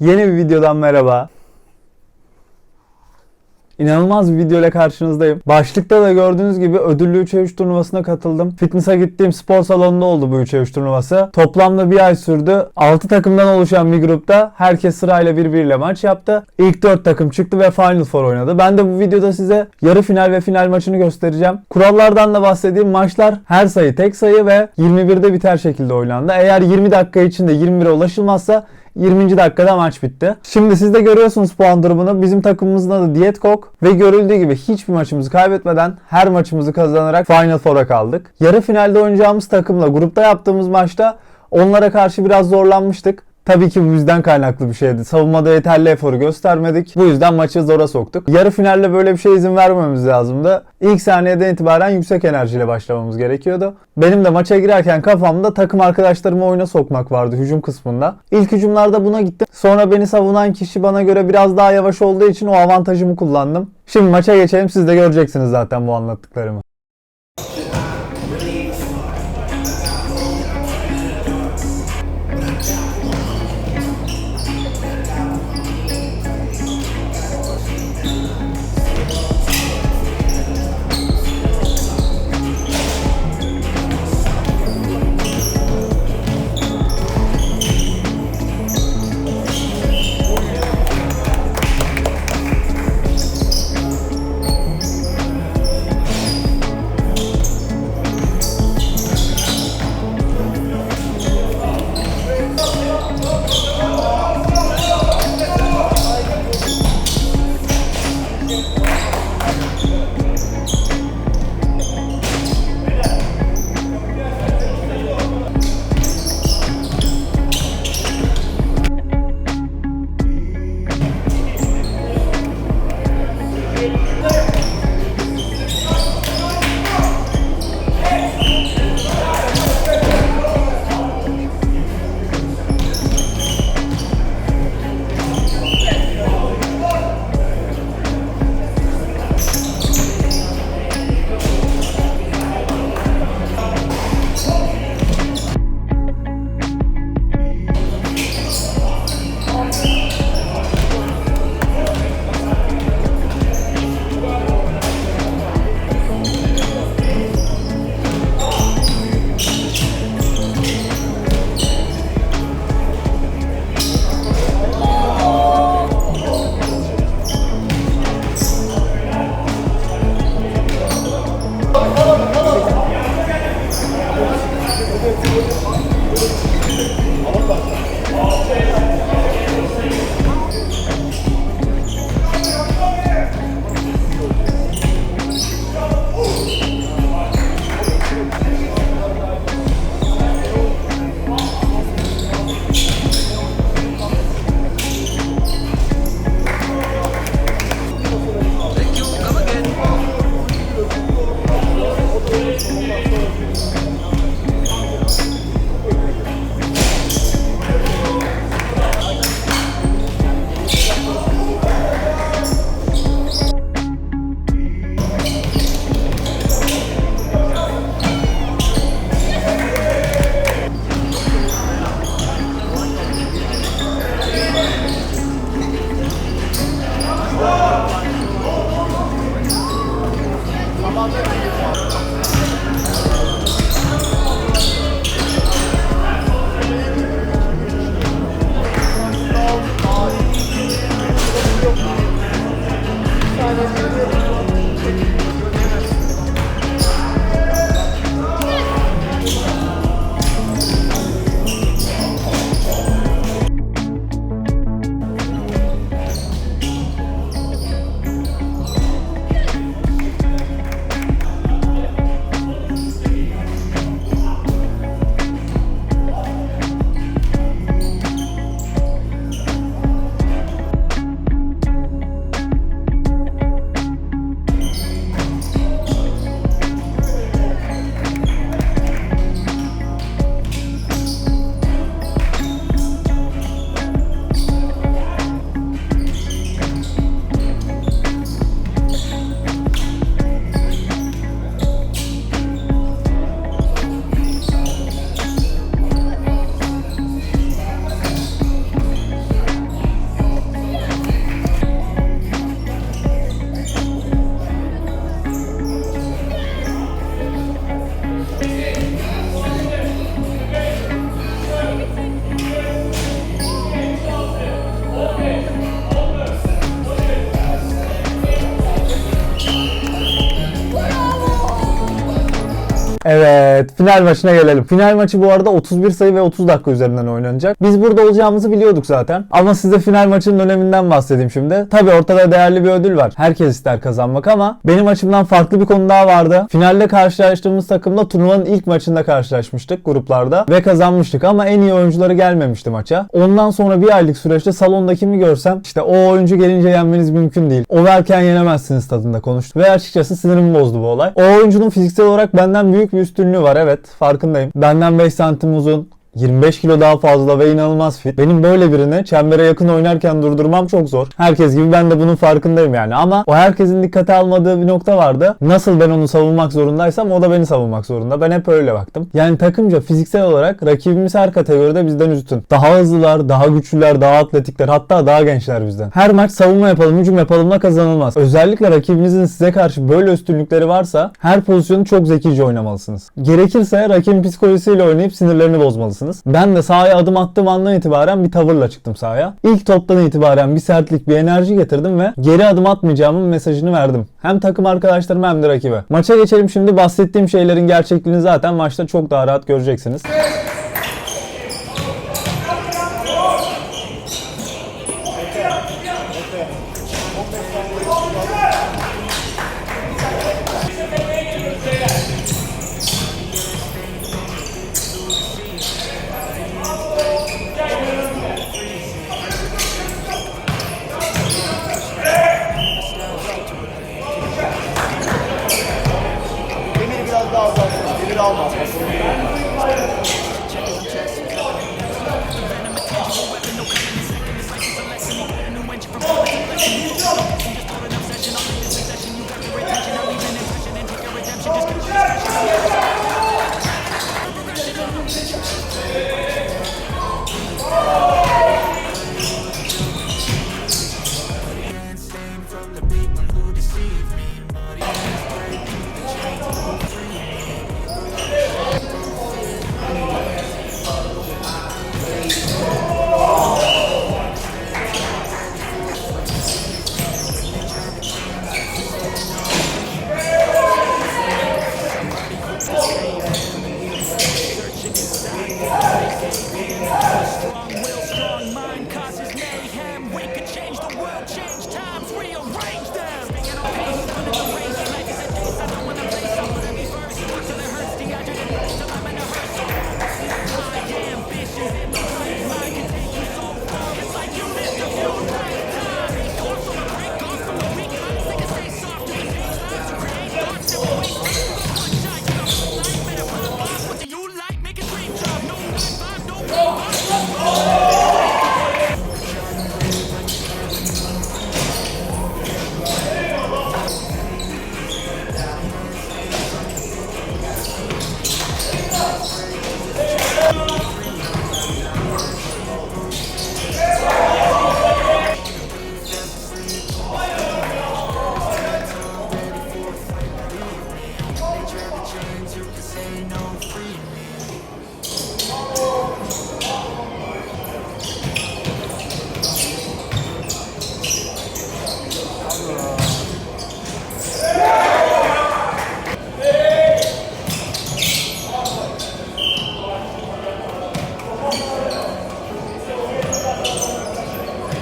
Yeni bir videodan merhaba. İnanılmaz bir video ile karşınızdayım. Başlıkta da gördüğünüz gibi ödüllü 3'e 3 turnuvasına katıldım. Fitness'a gittiğim spor salonunda oldu bu 3'e 3 turnuvası. Toplamda bir ay sürdü. 6 takımdan oluşan bir grupta herkes sırayla birbiriyle maç yaptı. İlk 4 takım çıktı ve Final Four oynadı. Ben de bu videoda size yarı final ve final maçını göstereceğim. Kurallardan da bahsedeyim. Maçlar her sayı tek sayı ve 21'de biter şekilde oynandı. Eğer 20 dakika içinde 21'e ulaşılmazsa 20. dakikada maç bitti. Şimdi siz de görüyorsunuz puan durumunu. Bizim takımımızın adı Dietkok ve görüldüğü gibi hiçbir maçımızı kaybetmeden her maçımızı kazanarak Final Four'a kaldık. Yarı finalde oynayacağımız takımla grupta yaptığımız maçta onlara karşı biraz zorlanmıştık. Tabii ki bu yüzden kaynaklı bir şeydi. Savunmada yeterli eforu göstermedik. Bu yüzden maçı zora soktuk. Yarı finalde böyle bir şey izin vermemiz lazımdı. İlk saniyeden itibaren yüksek enerjiyle başlamamız gerekiyordu. Benim de maça girerken kafamda takım arkadaşlarımı oyuna sokmak vardı hücum kısmında. İlk hücumlarda buna gittim. Sonra beni savunan kişi bana göre biraz daha yavaş olduğu için o avantajımı kullandım. Şimdi maça geçelim siz de göreceksiniz zaten bu anlattıklarımı. and uh, Evet final maçına gelelim. Final maçı bu arada 31 sayı ve 30 dakika üzerinden oynanacak. Biz burada olacağımızı biliyorduk zaten. Ama size final maçının öneminden bahsedeyim şimdi. Tabi ortada değerli bir ödül var. Herkes ister kazanmak ama benim açımdan farklı bir konu daha vardı. Finalde karşılaştığımız takımla turnuvanın ilk maçında karşılaşmıştık gruplarda ve kazanmıştık ama en iyi oyuncuları gelmemişti maça. Ondan sonra bir aylık süreçte salonda kimi görsem işte o oyuncu gelince yenmeniz mümkün değil. O verken yenemezsiniz tadında konuştu. Ve açıkçası sinirimi bozdu bu olay. O oyuncunun fiziksel olarak benden büyük bir üstünlüğü var evet farkındayım. Benden 5 santim uzun, 25 kilo daha fazla ve inanılmaz fit. Benim böyle birini çembere yakın oynarken durdurmam çok zor. Herkes gibi ben de bunun farkındayım yani. Ama o herkesin dikkate almadığı bir nokta vardı. Nasıl ben onu savunmak zorundaysam o da beni savunmak zorunda. Ben hep öyle baktım. Yani takımca fiziksel olarak rakibimiz her kategoride bizden üstün. Daha hızlılar, daha güçlüler, daha atletikler hatta daha gençler bizden. Her maç savunma yapalım, hücum yapalımla kazanılmaz. Özellikle rakibinizin size karşı böyle üstünlükleri varsa her pozisyonu çok zekice oynamalısınız. Gerekirse rakibin psikolojisiyle oynayıp sinirlerini bozmalısınız. Ben de sahaya adım attığım andan itibaren bir tavırla çıktım sahaya. İlk toptan itibaren bir sertlik, bir enerji getirdim ve geri adım atmayacağımın mesajını verdim. Hem takım arkadaşlarıma hem de rakibe. Maça geçelim şimdi bahsettiğim şeylerin gerçekliğini zaten maçta çok daha rahat göreceksiniz.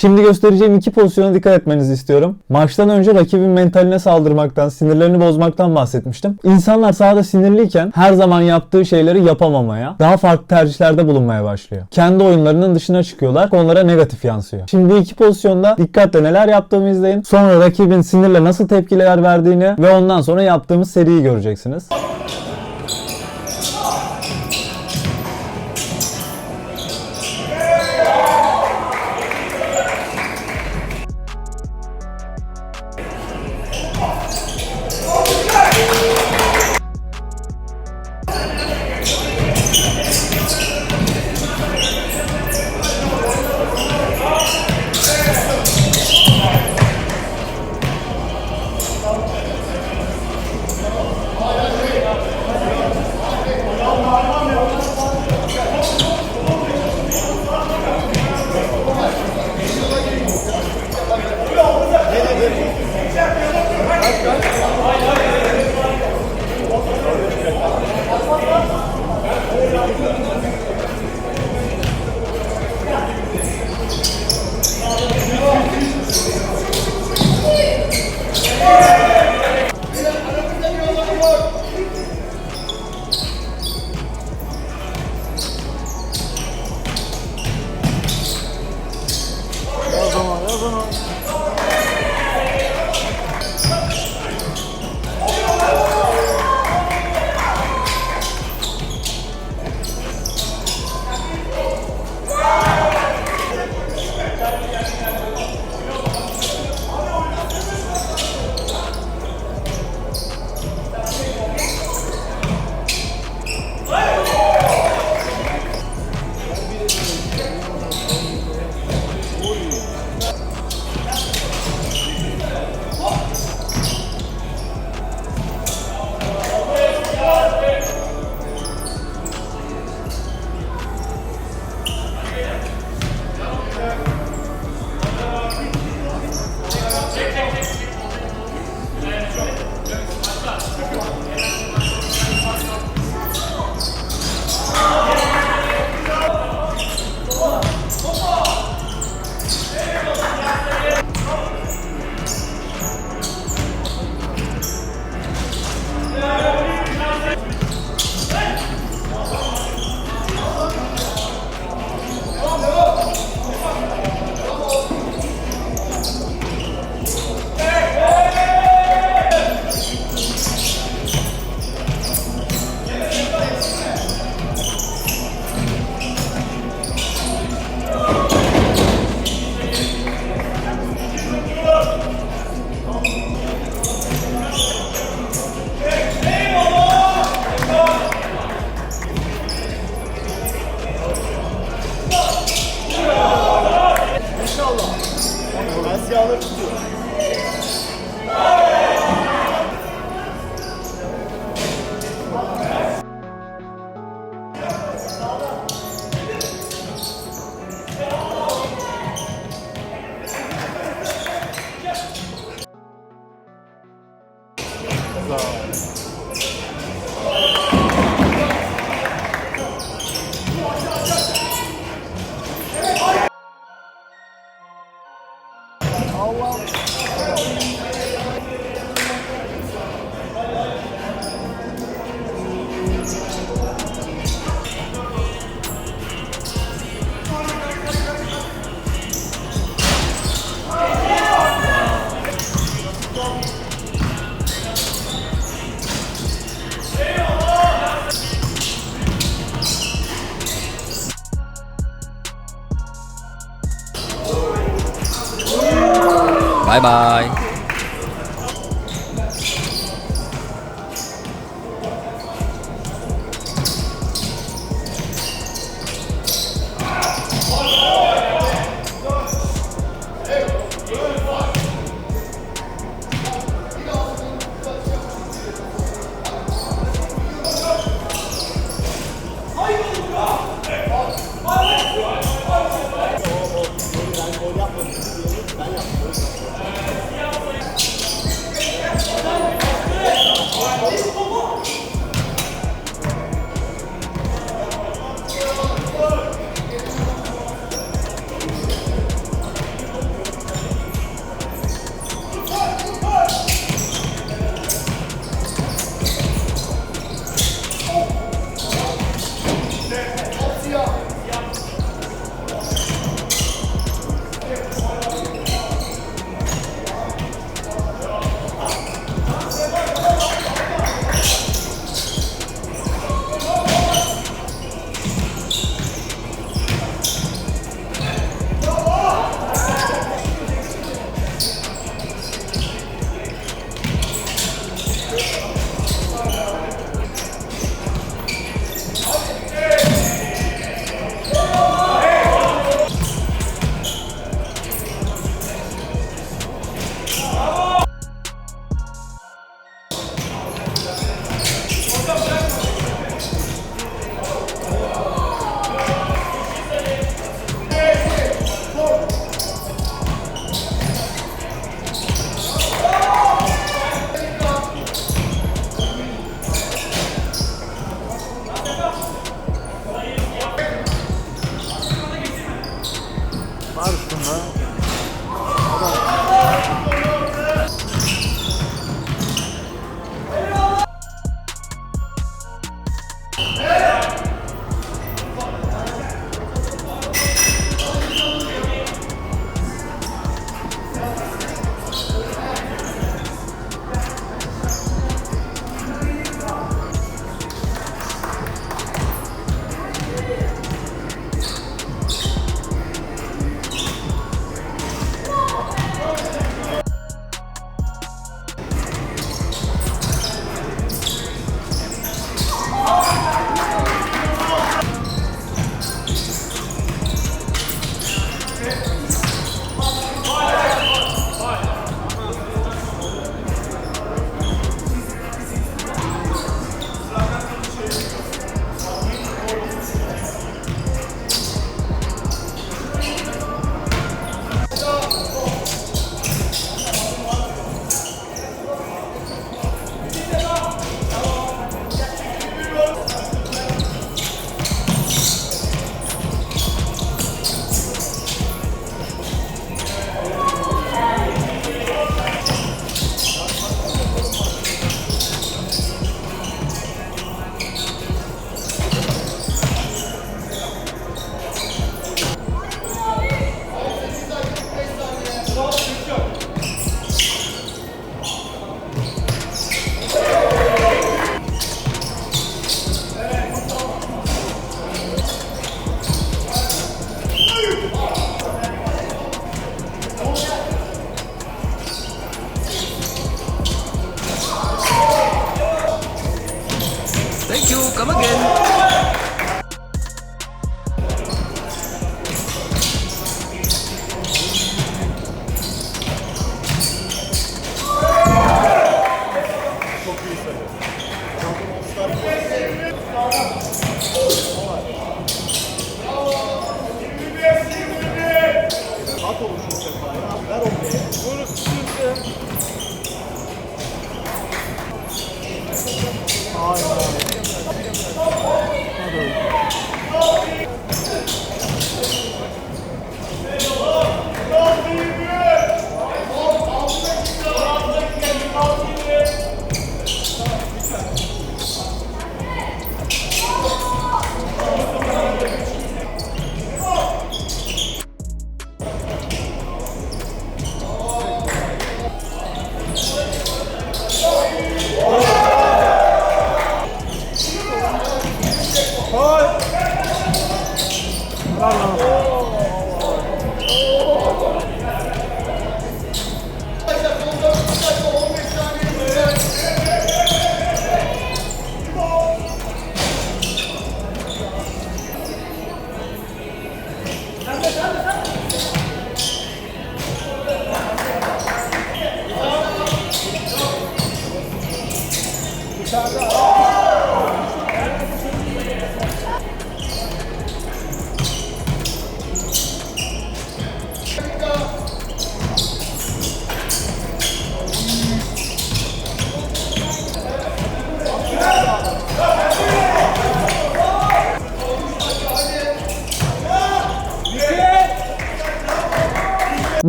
Şimdi göstereceğim iki pozisyona dikkat etmenizi istiyorum. Maçtan önce rakibin mentaline saldırmaktan, sinirlerini bozmaktan bahsetmiştim. İnsanlar sahada sinirliyken her zaman yaptığı şeyleri yapamamaya, daha farklı tercihlerde bulunmaya başlıyor. Kendi oyunlarının dışına çıkıyorlar, onlara negatif yansıyor. Şimdi iki pozisyonda dikkatle neler yaptığımı izleyin. Sonra rakibin sinirle nasıl tepkiler verdiğini ve ondan sonra yaptığımız seriyi göreceksiniz. 拜拜。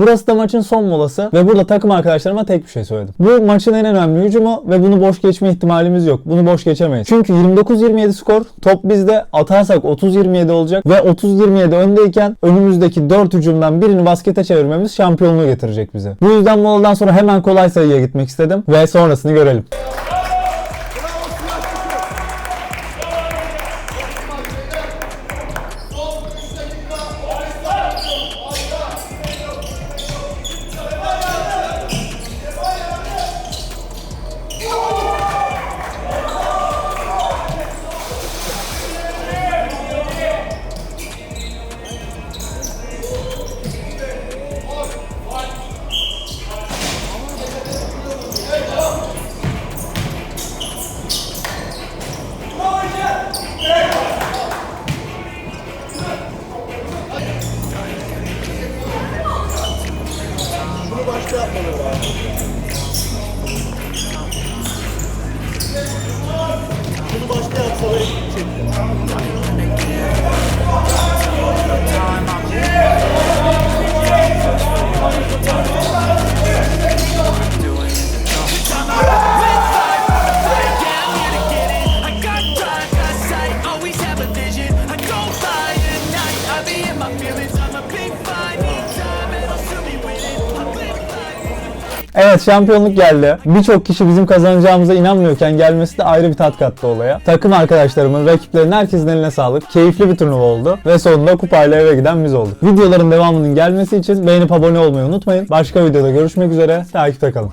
Burası da maçın son molası ve burada takım arkadaşlarıma tek bir şey söyledim. Bu maçın en önemli hücumu ve bunu boş geçme ihtimalimiz yok. Bunu boş geçemeyiz. Çünkü 29-27 skor top bizde atarsak 30-27 olacak ve 30-27 öndeyken önümüzdeki 4 hücumdan birini baskete çevirmemiz şampiyonluğu getirecek bize. Bu yüzden moladan sonra hemen kolay sayıya gitmek istedim ve sonrasını görelim. Thank you. Evet şampiyonluk geldi. Birçok kişi bizim kazanacağımıza inanmıyorken gelmesi de ayrı bir tat kattı olaya. Takım arkadaşlarımın, rakiplerin herkesin eline sağlık. Keyifli bir turnuva oldu ve sonunda kupayla eve giden biz olduk. Videoların devamının gelmesi için beğenip abone olmayı unutmayın. Başka videoda görüşmek üzere. Takipte kalın.